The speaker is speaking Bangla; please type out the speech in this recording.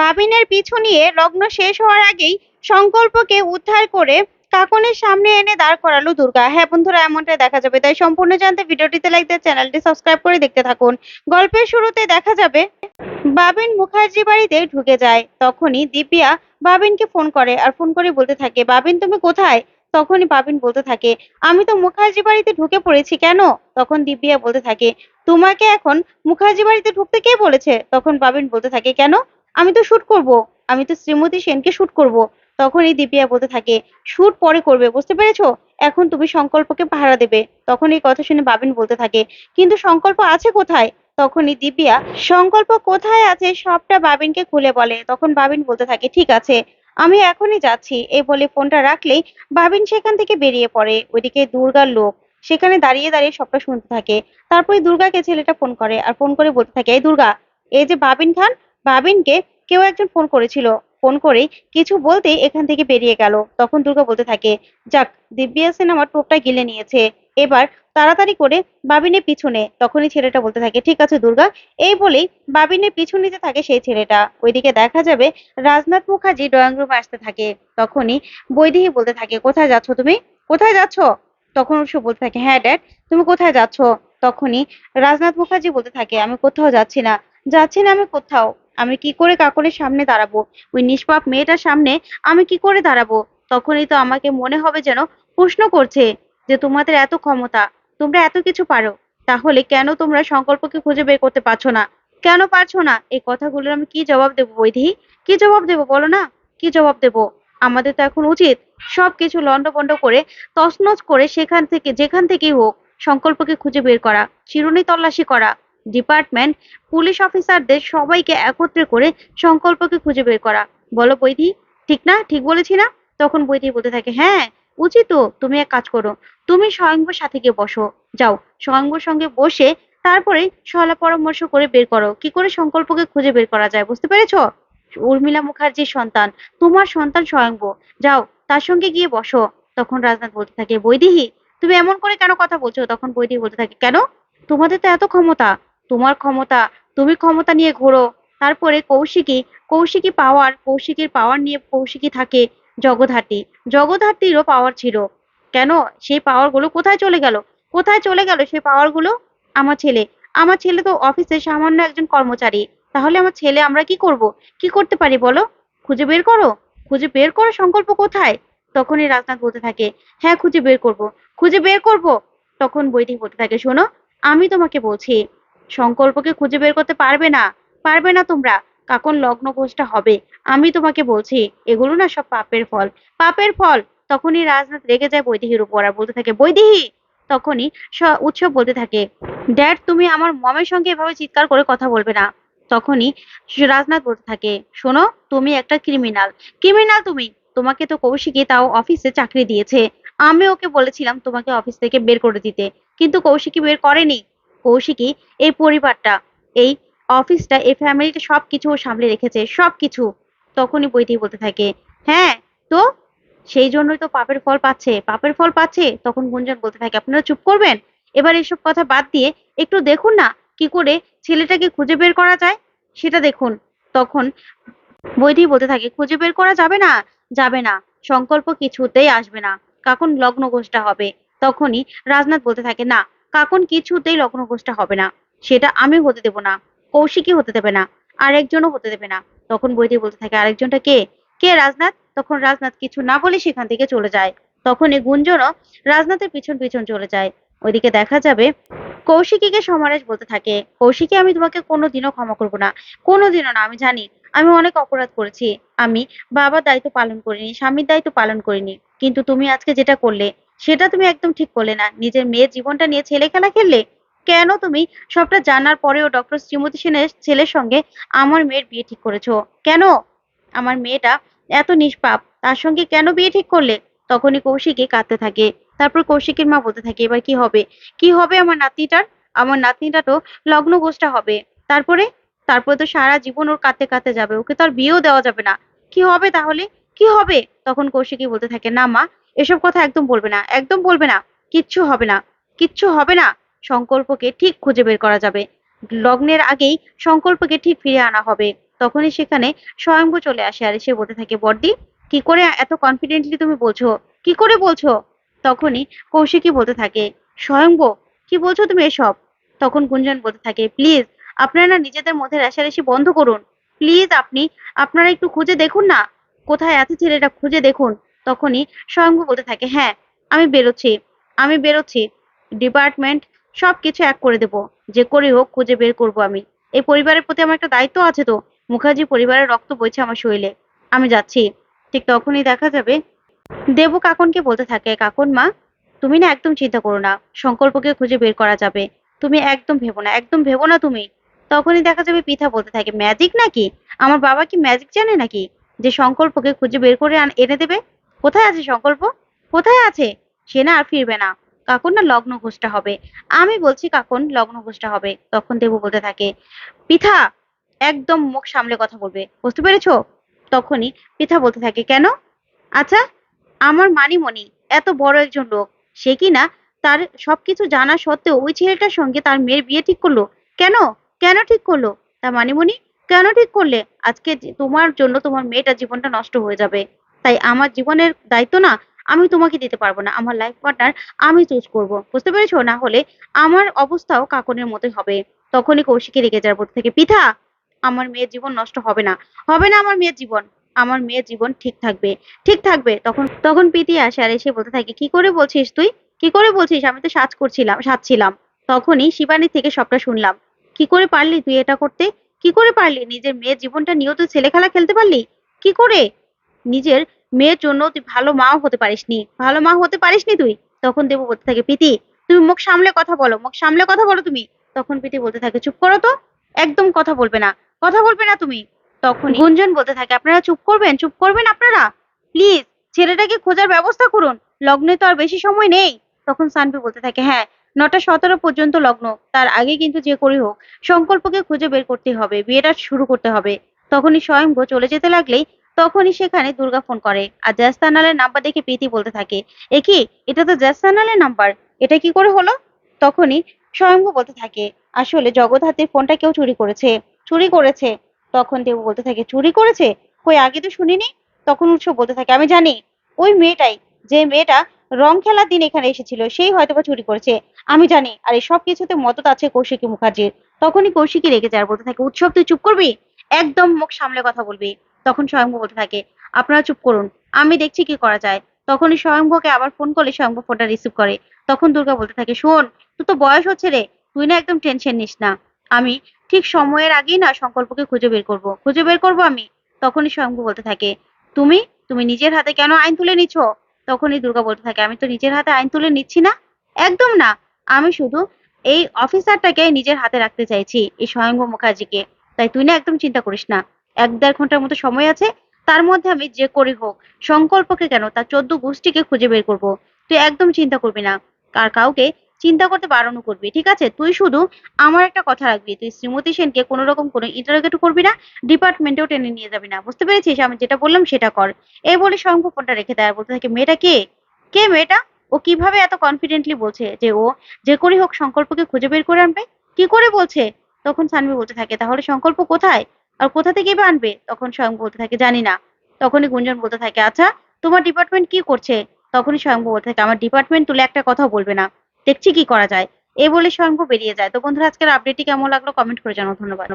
বাবিনের পিছু নিয়ে লগ্ন শেষ হওয়ার আগেই সংকল্পকে উদ্ধার করে কাকনের সামনে এনে দাঁড় করালো দুর্গা। হ্যাঁ বন্ধুরা, এমনটাই দেখা যাবে। তাই সম্পূর্ণ জানতে ভিডিওটিতে লাইক দিয়ে চ্যানেলটি সাবস্ক্রাইব করে দেখতে থাকুন। গল্পের শুরুতে দেখা যাবে, বাবিন মুখার্জি বাড়িতে ঢুকে যায়। তখনই দিব্যা বাবিনকে ফোন করে আর ফোন করে বলতে থাকে, বাবিন, তুমি কোথায়? তখনই বাবিন বলতে থাকে, আমি তো মুখার্জি বাড়িতে ঢুকে পড়েছি কেন? তখন দিব্যা বলতে থাকে, তোমাকে এখন মুখার্জি বাড়িতে ঢুকতে কে বলেছে? তখন বাবিন বলতে থাকে, কেন? আমি তো শুট করব। আমি তো শ্রীমতী সেনকে শুট করব। তখনই দিব্যা বলতে থাকে শুট পরে করবে, বুঝতে পেরেছ? এখন তুমি সংকল্পকে পাহারা দেবে। তখন এই কথা শুনে বাবিন বলতে থাকে, কিন্তু সংকল্প আছে কোথায়? তখনই দিব্যা সংকল্প কোথায় আছে সবটা বাবিনকে খুলে বলে। তখন বাবিন বলতে থাকে, ঠিক আছে, আমি এখনই যাচ্ছি। এই বলে ফোনটা রাখলেই বাবিন সেখান থেকে বেরিয়ে পড়ে, ওইদিকে দুর্গার লোক। সেখানে দাঁড়িয়ে দাঁড়িয়ে সবটা শুনতে থাকে। তারপরে দুর্গাকে ছেলেটা ফোন করে, আর ফোন করে বলতে থাকে, এই দুর্গা, এই যে বাবিন খান বাবিনকে কেউ একজন ফোন করেছিল। ফোন করে কিছু বলতেই এখান থেকে বেরিয়ে গেল। তখন দুর্গা বলতে থাকে, যাক, দিব্যা সেন আমার টোপটা গিলে নিয়েছে। এবার তাড়াতাড়ি করে বাবিনের পিছনে। তখনই ছেলেটা বলতে থাকে, ঠিক আছে দুর্গা। এই বলেই বাবিনের পিছু নিতে থাকে সেই ছেলেটা। ওইদিকে দেখা যাবে রাজনাথ মুখার্জি ড্রয়িং রুমে আসতে থাকে। তখনই বৈদেহী বলতে থাকে, কোথায় যাচ্ছ তুমি? কোথায় যাচ্ছ? তখন সে বলতে থাকে হ্যাঁ ড্যাড, তুমি কোথায় যাচ্ছ? তখনই রাজনাথ মুখার্জি বলতে থাকে, আমি কোথাও যাচ্ছি না। যাচ্ছি না আমি কোথাও। আমি কি করে কাকরের সামনে দাঁড়াবো? ওই নিষ্পাপ মেয়েটার সামনে আমি কি করে দাঁড়াবো? তখনই তো আমাকে মনে হবে যেন প্রশ্ন করছে যে তোমাদের এত ক্ষমতা, তোমরা এত কিছু পারো, তাহলে কেন তোমরা সংকল্পকে খুঁজে বের করতে পারছ না? কেন পারছ না? এই কথাগুলোর আমি কি জবাব দেবো বৈদেহী কি জবাব দেবো বলো না? কি জবাব দেবো? আমাদের তো এখন উচিত সবকিছু লন্ডভন্ড করে, তছনছ করে সেখান থেকে, যেখান থেকেই হোক, সংকল্পকে খুঁজে বের করা চিরুনি তল্লাশি করা ডিপার্টমেন্ট, পুলিশ অফিসারদের সবাইকে একত্রে করে সংকল্পকে খুঁজে বের করা। বলো বৈধি, ঠিক না? ঠিক বলেছি না? তখন বৈধি বলতে থাকে হ্যাঁ উচিত তুমি এক কাজ করো। তুমি স্বয়ংবর সাথে গিয়ে বসো। যাও, স্বয়ংবর সঙ্গে বসে তারপরে সলা পরামর্শ করে বের করো। কি করে সংকল্পকে খুঁজে বের করা যায়, বুঝতে পেরেছ? উর্মিলা মুখার্জির সন্তান, তোমার সন্তান স্বয়ংব। যাও, তার সঙ্গে গিয়ে বসো। তখন রাজনাথ বলতে থাকে বৈদেহী তুমি এমন করে কেন কথা বলছো? তখন বৈদেহী বলতে থাকে, কেন? তোমাদের তো এত ক্ষমতা। তোমার ক্ষমতা, তুমি ক্ষমতা নিয়ে ঘোরো। তারপরে কৌশিকী কৌশিকী পাওয়ার কৌশিকীর পাওয়ার নিয়ে কৌশিকী থাকে জগধার্তী জগধার্তীরও পাওয়ার ছিল। কেন? সেই পাওয়ারগুলো কোথায় চলে গেল? কোথায় চলে গেল সেই পাওয়ারগুলো? আমার ছেলে। আমার ছেলে তো অফিসে সামান্য একজন কর্মচারী। তাহলে আমার ছেলে আমরা কি করব? কি করতে পারি বলো? খুঁজে বের করো? খুঁজে বের করো সংকল্প কোথায়? তখনই রাজনাথ বলতে থাকে হ্যাঁ খুঁজে বের করব। খুঁজে বের করব? তখন বৈদিক বলতে থাকে, শোনো, আমি তোমাকে বলছি সংকল্পকে খুঁজে বের করতে পারবে না। পারবে না তোমরা। কাকন লগ্ন ঘোষটা হবে। আমি তোমাকে বলছি, এগুলো না সব পাপের ফল। পাপের ফল! তখনই রাজনাথ রেগে যায় বৈদেহীর উপর আর বলতে থাকে বৈদেহী তখনই উৎসব বলতে থাকে, ড্যাড, তুমি আমার মমের সঙ্গে এভাবে চিৎকার করে কথা বলবে না। তখনই রাজনাথ বলতে থাকে, শোনো, তুমি একটা ক্রিমিনাল ক্রিমিনাল তুমি! তোমাকে তো কৌশিকী তাও অফিসে চাকরি দিয়েছে। আমি ওকে বলেছিলাম তোমাকে অফিস থেকে বের করে দিতে। কিন্তু কৌশিকী বের করেনি। কৌশিকী এই পরিবারটা, এই অফিসটা এই ফ্যামিলিটা সবকিছু সামলে রেখেছে, সবকিছু। তখনই বইতেই বলতে থাকে হ্যাঁ তো সেই জন্যই তো পাপের ফল পাচ্ছে। পাপের ফল পাচ্ছে? তখন গুঞ্জন বলতে থাকে, আপনারা চুপ করবেন? এবার এসব কথা বাদ দিয়ে একটু দেখুন না, কি করে ছেলেটাকে খুঁজে বের করা যায়? সেটা দেখুন। তখন বৈধি বলতে থাকে, খুঁজে বের করা যাবে না যাবে না। সংকল্প কিছুতেই আসবে না। কাকুন লগ্ন ঘোষটা হবে। তখনই রাজনাথ বলতে থাকে, না কাকুন কিছুতেই লগ্ন ঘোষটা হবে না। সেটা আমি হতে দেব না। কৌশিকই হতে দেবে না। আরেকজনও হতে দেবে না। তখন বৈদি বলতে থাকে, আরেকজনটা কে? কে রাজনাথ? তখন রাজনাথ কিছু না বলে সেখান থেকে চলে যায়। তখন এই গুঞ্জনও রাজনাথের পিছন পিছন চলে যায়। ওইদিকে দেখা যাবে, কৌশিকীকে সমারেশ বলতে থাকে, কৌশিকী, আমি তোমাকে কোনোদিনও ক্ষমা করব না। কোনোদিনও না, আমি জানি, আমি অনেক অপরাধ করেছি। আমি বাবার দায়িত্ব পালন করিনি, স্বামীর দায়িত্ব পালন করিনি। কিন্তু তুমি আজকে যেটা করলে সেটা তুমি একদম ঠিক করলে না। নিজের মেয়ের জীবনটা নিয়ে ছেলে খেলা খেললে কেন তুমি সবটা জানার পরেও ডক্টর শ্রীমতী সেনের ছেলের সঙ্গে আমার মেয়ের বিয়ে ঠিক করেছ? কেন? আমার মেয়েটা এত নিষ্পাপ, তার সঙ্গে কেন বিয়ে ঠিক করলে? তখনই কৌশিকী কাঁদতে থাকে। তারপর কৌশিকের মা বলতে থাকে, এবার কি হবে? কি হবে আমার নাতনিটার? আমার নাতনিটা তো লগ্ন গোষ্ঠা হবে। তারপরে? তারপরে তো সারা জীবন ওর কাঁদতে কাঁদতে যাবে। ওকে তো আর বিয়েও দেওয়া যাবে না। কি হবে তাহলে? কি হবে? তখন কৌশিকী বলতে থাকে, না মা এসব কথা একদম বলবে না, একদম বলবে না, কিচ্ছু হবে না, কিচ্ছু হবে না। সংকল্পকে ঠিক খুঁজে বের করা যাবে। লগ্নের আগেই সংকল্পকে ঠিক ফিরে আনা হবে। তখনই সেখানে স্বয়ংভূ চলে আসে আর এসে বলতে থাকে বর্দি কি করে এত কনফিডেন্টলি তুমি বলছো? কি করে বলছো? তখনই কৌশিকী বলতে থাকে স্বয়ংভূ কি বলছো তুমি এসব? তখন গুঞ্জন বলতে থাকে, প্লিজ, আপনারা নিজেদের মধ্যে রেশারেশি বন্ধ করুন। প্লিজ, আপনি, আপনারা একটু খুঁজে দেখুন না। কোথায় আছে ছেলেটা, খুঁজে দেখুন। তখনই স্বয়ংভূ বলতে থাকে হ্যাঁ আমি বেরোচ্ছি আমি বেরোচ্ছি। ডিপার্টমেন্ট সব কিছু এক করে দেব, যে করে হোক খুঁজে বের করব আমি। এই পরিবারের প্রতি আমার একটা দায়িত্ব আছে তো। মুখার্জি পরিবারের রক্ত বইছে আমার শরীরে। আমি যাচ্ছি। ঠিক তখনই দেখা যাবে দেবু কাকনকে বলতে থাকে, কাকন মা, তুমি না একদম চিন্তা করো না, সংকল্পকে খুঁজে বের করা যাবে। তুমি একদম ভেবো না, একদম ভেবো না তুমি। তখনই দেখা যাবে পিঠা বলতে থাকে, ম্যাজিক নাকি? আমার বাবা কি ম্যাজিক জানে নাকি যে সংকল্পকে খুঁজে বের করে এনে দেবে? কোথায় আছে সংকল্প? কোথায় আছে? সে না আর ফিরবে না। কাকুন না লগ্ন ঘোষটা হবে। আমি বলছি কাকুন লগ্ন ঘোষটা হবে। তখন দেবু বলতে থাকে, পিঠা একদম মুখ সামলে কথা বলবে। বুঝতে পেরেছ? তখনই পিঠা বলতে থাকে, কেন? আচ্ছা আমার মানিমণি এত বড় একজন লোক। সে কি না তার সবকিছু জানা সত্ত্বেও ওই ছেলেটার সঙ্গে তার মেয়ের বিয়ে ঠিক করল? কেন? কেন ঠিক করল? তা মানিমণি কেন ঠিক করলে? আজকে তোমার জন্য তোমার মেয়েটার জীবনটা নষ্ট হয়ে যাবে। তাই আমার জীবনের দায়িত্ব না আমি তোমাকে দিতে পারব না। আমার লাইফ পার্টনার আমি চুজ করব। বুঝতে পেরেছ? না হলে আমার অবস্থাও কাকনের মতোই হবে। তখনই কৌশিকে রেগে যাওয়ার পর থেকে পিঠা আমার মেয়ের জীবন নষ্ট হবে না। হবে না আমার মেয়ের জীবন। আমার মেয়ের জীবন ঠিক থাকবে। ঠিক থাকবে। তখন তখন প্রীতি আসে আর এসে বলতে থাকে, কি করে বলছিস তুই? কি করে বলছিস? আমি তো সাজ করছিলাম, সাজছিলাম। তখনই শিবানী থেকে সবটা শুনলাম। কি করে পারলি তুই এটা করতে? কি করে পারলি? নিজের মেয়ের জীবনটা নিয়েও তুই ছেলে খেলা খেলতে পারলি? কি করে? নিজের মেয়ের জন্য তুই ভালো মাও হতে পারিসনি। ভালো মা হতে পারিসনি তুই? তখন দেবু বলতে থাকে, প্রীতি, তুমি মুখ সামলে কথা বলো, মুখ সামলে কথা বলো তুমি। তখন প্রীতি বলতে থাকে, চুপ করো তো, একদম কথা বলবে না, কথা বলবে না তুমি। তখন গুঞ্জন বলতে থাকে, আপনারা চুপ করবেন চুপ করবেন আপনারা? প্লিজ, ছেলেটাকে খোঁজার ব্যবস্থা করুন, লগ্নে তো আর বেশি সময় নেই। তখন সানভি বলতে থাকে হ্যাঁ নটা সতেরো পর্যন্ত লগ্ন, তার আগে কিন্তু যে করেই হোক, সংকল্পকে খুঁজে বের করতে হবে, বিয়েটা শুরু করতে হবে। তখনই স্বয়ংভূ চলে যেতে লাগলেই তখনই সেখানে দুর্গা ফোন করে। আর জ্যাস্তানালের নাম্বার দেখে প্রীতি বলতে থাকে, এ কি? এটা তো জ্যাস্তানালের নাম্বার এটা কি করে হলো? তখনই স্বয়ংভূ বলতে থাকে, আসলে জগৎ হাতের ফোনটা কেউ চুরি করেছে। চুরি করেছে? তখন দেবু বলতে থাকে, চুরি করেছে? কই, আগে তো শুনিনি? তখন উৎসব বলতে থাকে, আমি জানি। ওই মেয়েটাই, যে মেয়েটা রং খেলার দিন এখানে এসেছিল, সেই হয়তোবা চুরি করেছে। আমি জানি। আর এই সব কিছুতে মদত আছে কৌশিকী মুখার্জির। তখনই কৌশিকী রেগে যায় বলতে থাকে, উৎসব, তুই চুপ করবি? একদম মুখ সামলে কথা বলবি। তখন স্বয়ংভূ বলতে থাকে, আপনারা চুপ করুন, আমি দেখছি কি করা যায়। তখনই স্বয়ংভূকে আবার ফোন করলে স্বয়ংভূ ফোনটা রিসিভ করে। তখন দুর্গা বলতে থাকে, শোন তুই তো বয়স হচ্ছে রে, তুই না একদম টেনশন নিস না। আমি ঠিক সময়ের আগেই না সংকল্পকে খুঁজে বের করব, খুঁজে বের করব আমি। তখনই স্বয়ংভূ বলতে থাকে, তুমি তুমি নিজের হাতে কেন আইন তুলে নিচ্ছ তখনই দুর্গা বলতে থাকে, আমি তো নিজের হাতে আইন তুলে নিচ্ছি না? একদম না, আমি শুধু এই অফিসারটাকে নিজের হাতে রাখতে চাইছি, এই স্বয়ংভূ মুখার্জিকে। তাই তুই না একদম চিন্তা করিস না। এক দেড় ঘণ্টার মতো সময় আছে, তার মধ্যে আমি যে করি হোক, সংকল্পকে কেন তার চোদ্দ গোষ্ঠীকে খুঁজে বের করব? তুই একদম চিন্তা করবি না। আর কাউকে চিন্তা করতে বারণও করবি, ঠিক আছে? তুই শুধু আমার একটা কথা রাখবি, তুই শ্রীমতী সেনকে কোনো রকম কোনো ইন্টারোগেট করবি না ডিপার্টমেন্টেও টেনে নিয়ে যাবি না, বুঝতে পেরেছিস? আমি যেটা বললাম সেটা কর। এই বলে শঙ্খ ফোনটা রেখে দেয় বলতে থাকে, মেয়েটা কে? কে মেয়েটা? ও কীভাবে এত কনফিডেন্টলি বলছে যে ও যে করেই হোক সংকল্পকে খুঁজে বের করে আনবে? কি করে বলছে? তখন সানভি বলতে থাকে, তাহলে সংকল্প কোথায়? আর কোথা থেকে আনবে? তখন স্বয়ং বলতে থাকে, জানি না। তখনই গুঞ্জন বলতে থাকে আচ্ছা তোমার ডিপার্টমেন্ট কি করছে? তখনই স্বয়ং বলতে থাকে, আমার ডিপার্টমেন্ট তুলে একটা কথা বলবে না। দেখছি কি করা যায়। এ বলে স্বয়ং বেরিয়ে যায়। তো বন্ধুরা, আজকের আপডেটটি কেমন লাগল? কমেন্ট করে জানাও। ধন্যবাদ।